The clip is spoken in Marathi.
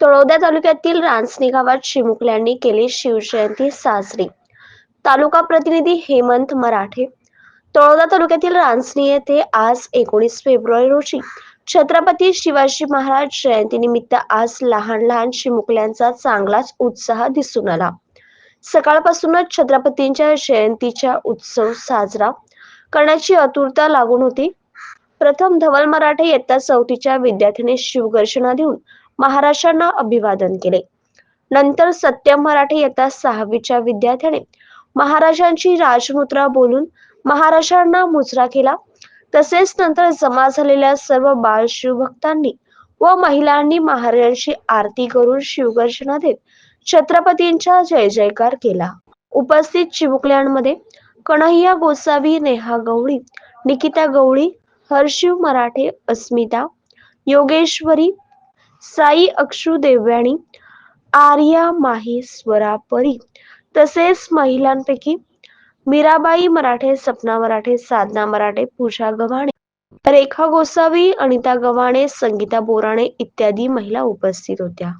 तळोदा तालुक्यातील रांजणी गावात चिमुकल्यांनी केली शिवजयंती साजरी. तालुका प्रतिनिधी हेमंत मराठे. तळोदा तालुक्यातील रांजणी येथे आज एकोणीस फेब्रुवारी रोजी छत्रपती शिवाजी महाराज जयंतीनिमित्त आज लहान लहान चिमुकल्यांचा चांगलाच उत्साह दिसून आला. सकाळपासूनच छत्रपतींच्या जयंतीचा उत्सव साजरा करण्याची आतुरता लागून होती. प्रथम धवल मराठे इयत्ता चौथीच्या विद्यार्थ्याने शिवगर्जना देऊन महाराष्ट्रांना अभिवादन केले. नंतर सत्यम मराठे येता सहावीच्या विद्यार्थ्याने महाराजांची राजमुद्रा बोलून महाराजांना मुजरा केला. तसेच नंतर जमा झालेल्या सर्व बाल शिवभक्तांनी व महिलांनी महाराजांची आरती करून शिवगर्जना देत छत्रपतींचा जय जयकार केला. उपस्थित चिमुकल्यांमध्ये कन्हैया गोसावी नेहा गवळी निकिता गवळी हर्षिव मराठे अस्मिता योगेश्वरी साई अक्षु देवयाणी आर्या माहेश्वरा परी तसेच महिलांपैकी मीराबाई मराठे सपना मराठे साधना मराठे पूजा गव्हाणे रेखा गोसावी अनिता गव्हाणे संगीता बोराणे इत्यादी महिला उपस्थित होत्या.